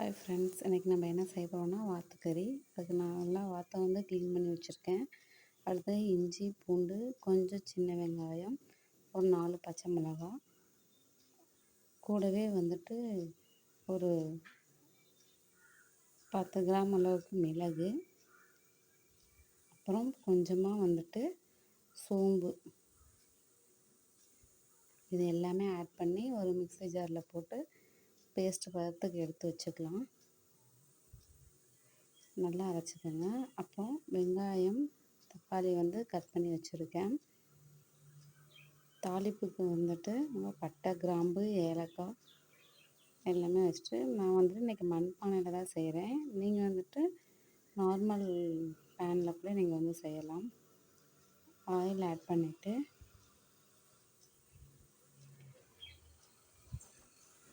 Hi friends இன்றைக்கி நம்ம என்ன செய்ய போகிறோம்னா வாத்துக்கறி. அதுக்கு நான் நல்லா வாத்தை வந்து க்ளீன் பண்ணி வச்சுருக்கேன். அடுத்து இஞ்சி பூண்டு கொஞ்சம் சின்ன வெங்காயம் ஒரு நாலு பச்சை மிளகாய். கூடவே வந்துட்டு ஒரு பத்து கிராம் அளவுக்கு மிளகு. அப்புறம் கொஞ்சமாக வந்துட்டு சோம்பு. இது எல்லாமே ஆட் பண்ணி ஒரு மிக்ஸி ஜாரில் போட்டு பேஸ்ட்டு பதத்துக்கு எடுத்து வச்சுக்கலாம். நல்லா அரைச்சிக்கோங்க. அப்போ வெங்காயம் தக்காளி வந்து கட் பண்ணி வச்சுருக்கேன். தாளிப்புக்கு வந்துட்டு நம்ம பட்டை கிராம்பு ஏலக்காய் எல்லாமே வச்சுட்டு நான் வந்துட்டு இன்றைக்கி மண்பானையில் தான் செய்கிறேன் நீங்கள் வந்துட்டு நார்மல் பேனில் கூட நீங்கள் வந்து செய்யலாம். ஆயில் ஆட் பண்ணிவிட்டு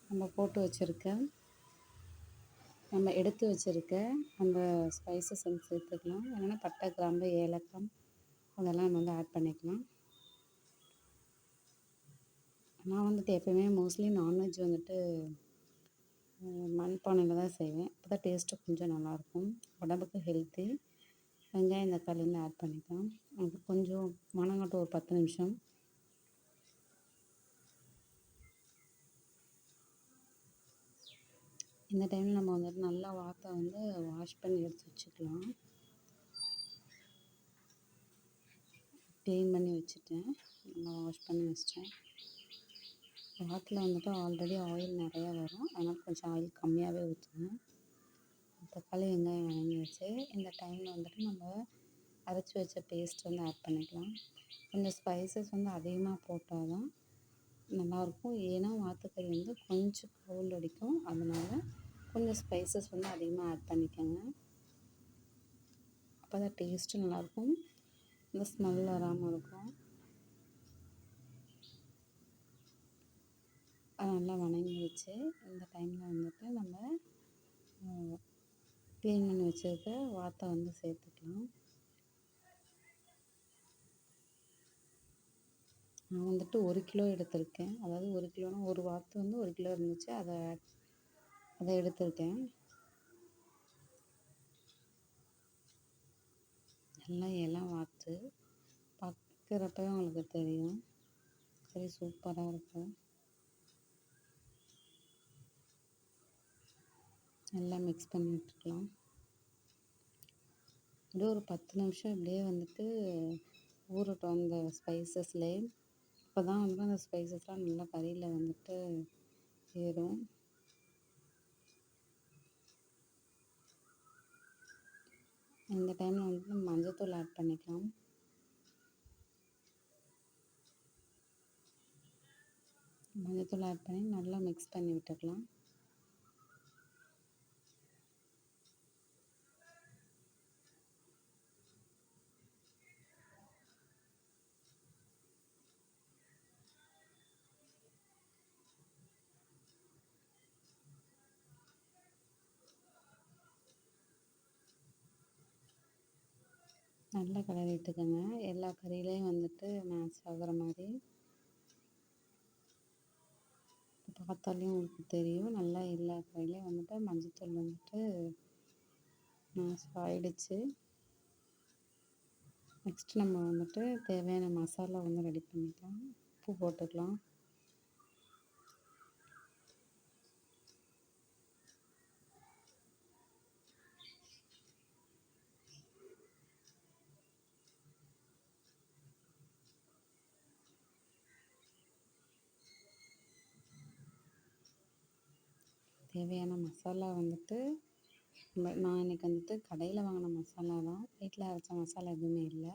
நம்ம போட்டு வச்சுருக்க நம்ம எடுத்து வச்சுருக்க அந்த ஸ்பைசஸ் வந்து சேர்த்துக்கலாம். இல்லைன்னா பட்டை கிராம்பு ஏலக்காய் அதெல்லாம் நம்ம வந்து ஆட் பண்ணிக்கலாம். நான் வந்துட்டு எப்போயுமே மோஸ்ட்லி நான்வெஜ் வந்துட்டு மண்பானையில் தான் செய்வேன். அப்போ தான் டேஸ்ட்டு கொஞ்சம் நல்லாயிருக்கும் உடம்புக்கு ஹெல்த்தி வெங்காயம் தக்காளி வந்து ஆட் பண்ணிக்கலாம். அது கொஞ்சம் மணங்கட்டும் ஒரு பத்து நிமிஷம். இந்த டைமில் நம்ம வந்துட்டு நல்லா வாத்தை வந்து வாஷ் பண்ணி எடுத்து வச்சுக்கலாம். க்ளீன் பண்ணி வச்சுட்டேன். நல்லா வாஷ் பண்ணி வச்சிட்டேன். வாத்தில் வந்துட்டு ஆல்ரெடி ஆயில் நிறையா வரும். அதனால் கொஞ்சம் ஆயில் கம்மியாகவே ஊற்றுவேன் தக்காளி வெங்காயம் வதங்கி வச்சு இந்த டைமில் வந்துட்டு நம்ம அரைச்சி வச்ச பேஸ்ட் வந்து ஆட் பண்ணிக்கலாம். கொஞ்சம் ஸ்பைசஸ் வந்து அதிகமாக போட்டால் தான் நல்லாயிருக்கும். ஏன்னா வாத்துக்கறி வந்து கொஞ்சம் கவுல் அடிக்கும். அதனால் கொஞ்சம் ஸ்பைசஸ் வந்து அதிகமாக ஆட் பண்ணிக்கோங்க. அப்போ தான் டேஸ்ட்டும் நல்லாயிருக்கும். இந்த ஸ்மெல் வராமல் இருக்கும். அது நல்லா வணங்கிடுச்சு இந்த டைமில் வந்துட்டு நம்ம க்ளீன் பண்ணி வச்சுருக்க வாத்தை வந்து சேர்த்துக்கலாம். நான் வந்துட்டு ஒரு கிலோ எடுத்திருக்கேன். அதாவது ஒரு கிலோனா ஒரு வாத்து வந்து ஒரு கிலோ இருந்துச்சு. அதை அதை எடுத்திருக்கேன். நல்லா எல்லாம் வாத்து. பார்க்குறப்பவே உங்களுக்கு தெரியும். சரி சூப்பராக இருக்கும் நல்லா மிக்ஸ் பண்ணி விட்டுக்கலாம் அப்படியே ஒரு பத்து நிமிஷம் இப்படியே வந்துட்டு ஊறட்டும் அந்த ஸ்பைசஸ்லேயே அப்போ தான் வந்து அந்த ஸ்பைசஸ்லாம் நல்லா கறியில் வந்துட்டு ஏறும் இந்த டைமில் வந்துட்டு மஞ்சத்தூள் ஆட் பண்ணிக்கலாம். மஞ்சத்தூள் ஆட் பண்ணி நல்லா மிக்ஸ் பண்ணி விட்டுக்கலாம். நல்லா கலரி விட்டுக்கோங்க எல்லா கறியிலையும் வந்துட்டு மேட்ச் ஆகிற மாதிரி. பார்த்தாலையும் உங்களுக்கு தெரியும். நல்லா எல்லா கறியிலையும் வந்துட்டு மஞ்சத்தூள் வந்துட்டு மேட்ச் ஆகிடுச்சு நெக்ஸ்ட் நம்ம வந்துட்டு தேவையான மசாலா வந்து ரெடி பண்ணிக்கலாம். உப்பு போட்டுக்கலாம். தேவையான மசாலா வந்துட்டு நான் இன்றைக்கி வந்துட்டு கடையில் வாங்கின மசாலா தான். வீட்டில் அரைச்ச மசாலா எதுவுமே இல்லை.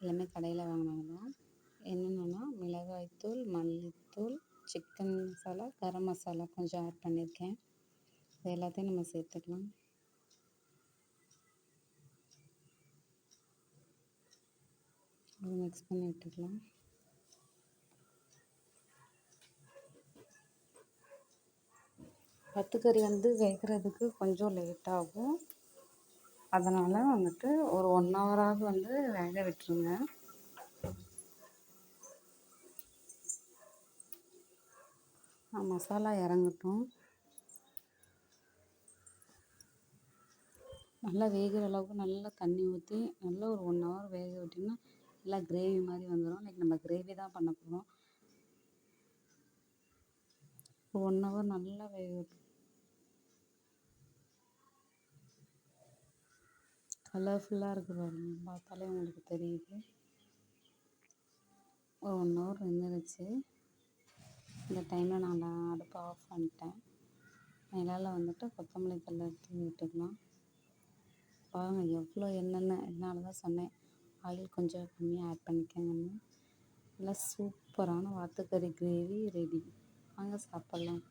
எல்லாமே கடையில் வாங்கினது தான். என்னென்னா மிளகாய்த்தூள் மல்லித்தூள் சிக்கன் மசாலா கரம் மசாலா கொஞ்சம் ஆட் பண்ணியிருக்கேன். இது எல்லாத்தையும் நம்ம சேர்த்துக்கலாம். மிக்ஸ் பண்ணி விட்டுக்கலாம். பத்துக்கறி வந்து வேகிறதுக்கு கொஞ்சம் லேட் ஆகும். அதனால் வந்துட்டு ஒரு ஒன் ஹவராவது வந்து வேக விட்டுருங்க. மசாலா இறங்கட்டும். நல்லா வேகிற அளவுக்கு நல்லா தண்ணி ஊற்றி நல்லா ஒரு ஒன் ஹவர் வேக விட்டிங்கன்னா நல்லா கிரேவி மாதிரி வந்துடும் இன்றைக்கி நம்ம கிரேவி தான் பண்ண போகிறோம் ஒன் ஹவர் நல்லா வேக கலர்ஃபுல்லாக இருக்குது பாருங்க. பார்த்தாலே உங்களுக்கு தெரியுது. ஒரு ஒன் ஹவர் வெந்துருச்சு இந்த டைமில் நான் அடுப்பை ஆஃப் பண்ணிட்டேன். மேலால் வந்துட்டு கொத்தமல்லி தள்ளை தூவி விட்டுக்கலாம். பாருங்கள் எவ்வளோ என்னென்ன என்னால் தான் சொன்னேன். ஆயில் கொஞ்சம் கம்மியாக ஆட் பண்ணிக்கங்கன்னு. நல்லா சூப்பரான வாத்துக்கறி கிரேவி ரெடி வாங்க சாப்பிட்லாம்.